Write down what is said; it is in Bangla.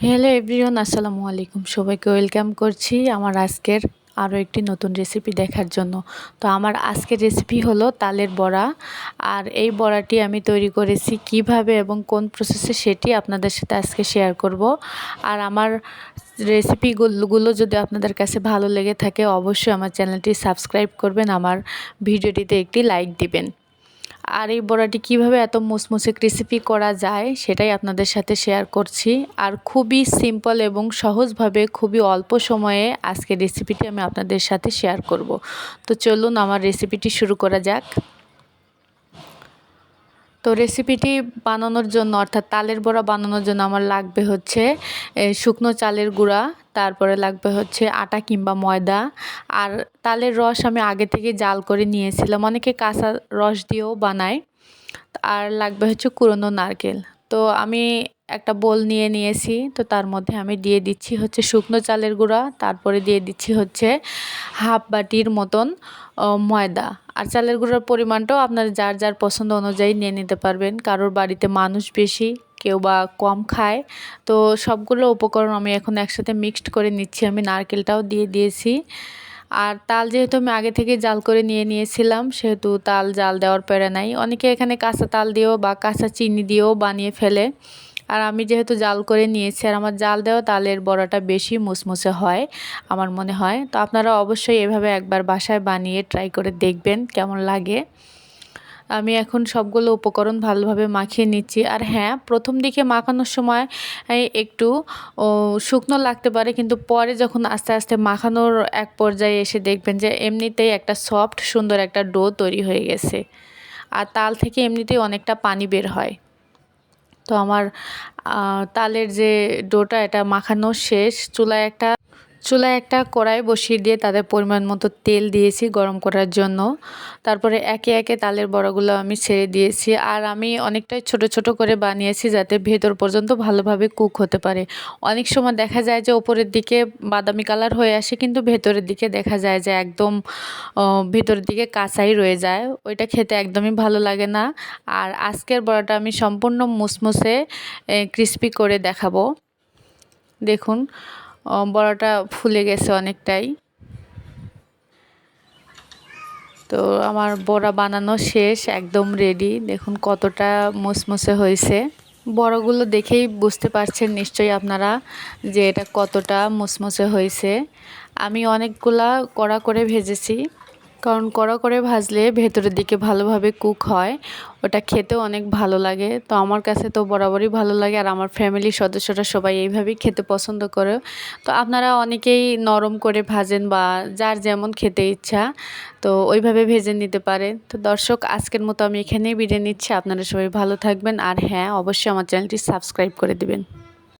হ্যালো এভরিওয়ান আসসালামু আলাইকুম। সবাইকে ওয়েলকাম করছি আমার আজকের আরও একটি নতুন রেসিপি দেখার জন্য। তো আমার আজকের রেসিপি হলো তালের বড়া। আর এই বড়াটি আমি তৈরি করেছি কীভাবে এবং কোন প্রসেসে সেটি আপনাদের সাথে আজকে শেয়ার করব। আর আমার রেসিপিগুলো যদি আপনাদের কাছে ভালো লেগে থাকে, অবশ্যই আমার চ্যানেলটি সাবস্ক্রাইব করবেন। আমার ভিডিওটিতে একটি লাইক দিবেন। আর এই বড়াটি কীভাবে এত মুসমুসে ক্রিসিপি করা যায় সেটাই আপনাদের সাথে শেয়ার করছি। আর খুবই সিম্পল এবং সহজভাবে খুবই অল্প সময়ে আজকে রেসিপিটি আমি আপনাদের সাথে শেয়ার করব। তো চলুন আমার রেসিপিটি শুরু করা যাক। তো রেসিপিটি বানানোর জন্য, অর্থাৎ তালের বড়া বানানোর জন্য আমার লাগবে হচ্ছে শুকনো চালের গুঁড়া, তারপরে লাগবে হচ্ছে আটা কিংবা ময়দা। আর তালের রস আমি আগে থেকে জাল করে নিয়েছিলাম, অনেকে কাঁচা রস দিয়েও বানায়। আর লাগবে হচ্ছে কুরনো নারকেল। তো আমি একটা বোল নিয়ে নিয়েছি, তো তার মধ্যে আমি দিয়ে দিচ্ছি হচ্ছে শুকনো চালের গুঁড়া, তারপরে দিয়ে দিচ্ছি হচ্ছে হাফ বাটির মতন ময়দা। আর চালের গুঁড়ার পরিমাণটাও আপনার যার যার পছন্দ অনুযায়ী নিয়ে নিতে পারবেন। কারোর বাড়িতে মানুষ বেশি, কেউ বা কম খায়। তো সবগুলো উপকরণ আমি এখন একসাথে মিক্সড করে নিচ্ছি, আমি নারকেলটাও দিয়ে দিয়েছি। আর তাল যেহেতু আমি আগে থেকে জাল করে নিয়ে নিয়েছিলাম, সেহেতু তাল জাল দেওয়ার পেরে নাই। অনেকে এখানে কাঁচা তাল দিয়েও বা কাঁচা চিনি দিয়েও বানিয়ে ফেলে। আর আমি যেহেতু জাল করে নিয়েছি আর আমার জাল দেওয়া তালের বড়াটা বেশি মুসমুসে হয়, আমার মনে হয়। তো আপনারা অবশ্যই এভাবে একবার বাসায় বানিয়ে ট্রাই করে দেখবেন কেমন লাগে। আমি এখন সবগুলো উপকরণ ভালোভাবে মাখিয়ে নিচ্ছি। আর হ্যাঁ প্রথম দিকে মাখানোর সময় একটু শুকনো লাগতে পারে, কিন্তু পরে যখন আস্তে আস্তে মাখানোর এক পর্যায়ে এসে দেখবেন যে এমনিতেই একটা সফট সুন্দর একটা ডো তৈরি হয়ে গেছে। আর তাল থেকে এমনিতেই অনেকটা পানি বের হয়। তো আমার তালের যে ডোটা এটা মাখানো শেষ। চুলায় একটা চুলায় একটা কড়াই বসিয়ে দিয়ে তাদের পরিমাণ মতো তেল দিয়েছি গরম করার জন্য। তারপরে একে একে তালের বড়াগুলো আমি ছেড়ে দিয়েছি আর আমি অনেকটাই ছোট ছোট করে বানিয়েছি যাতে ভেতর পর্যন্ত ভালোভাবে কুক হতে পারে। অনেক সময় দেখা যায় যে ওপরের দিকে বাদামি কালার হয়ে আসে কিন্তু ভেতরের দিকে দেখা যায় যে একদম ভেতরের দিকে কাঁচাই রয়ে যায়। ওইটা খেতে একদমই ভালো লাগে না। আর আজকের বড়াটা আমি সম্পূর্ণ মুসমুসে ক্রিস্পি করে দেখাবো। দেখুন বড়াটা ফুলে গেছে অনেকটাই। তো আমার বড়া বানানো শেষ, একদম রেডি দেখুন কতটা মুসমুসে হয়েছে। বড়গুলো দেখেই বুঝতে পারছেন নিশ্চয়ই আপনারা যে এটা কতটা মুসমুসে হয়েছে। আমি অনেকগুলা কড়া করে ভেজেছি। কারণ কড়া করে ভাজলে ভেতরের দিকে ভালোভাবে কুক হয়। ওটা খেতেও অনেক ভালো লাগে। তো আমার কাছে তো বরাবরই ভালো লাগে আর আমার ফ্যামিলির সদস্যরা সবাই এইভাবেই খেতে পছন্দ করে। তো আপনারা অনেকেই নরম করে ভাজেন বা যার যেমন খেতে ইচ্ছা, তো ওইভাবে ভেজে নিতে পারেন তো দর্শক, আজকের মতো আমি এখানেই বিদায় নিচ্ছি। আপনারা সবাই ভালো থাকবেন। আর হ্যাঁ অবশ্যই আমার চ্যানেলটি সাবস্ক্রাইব করে দেবেন।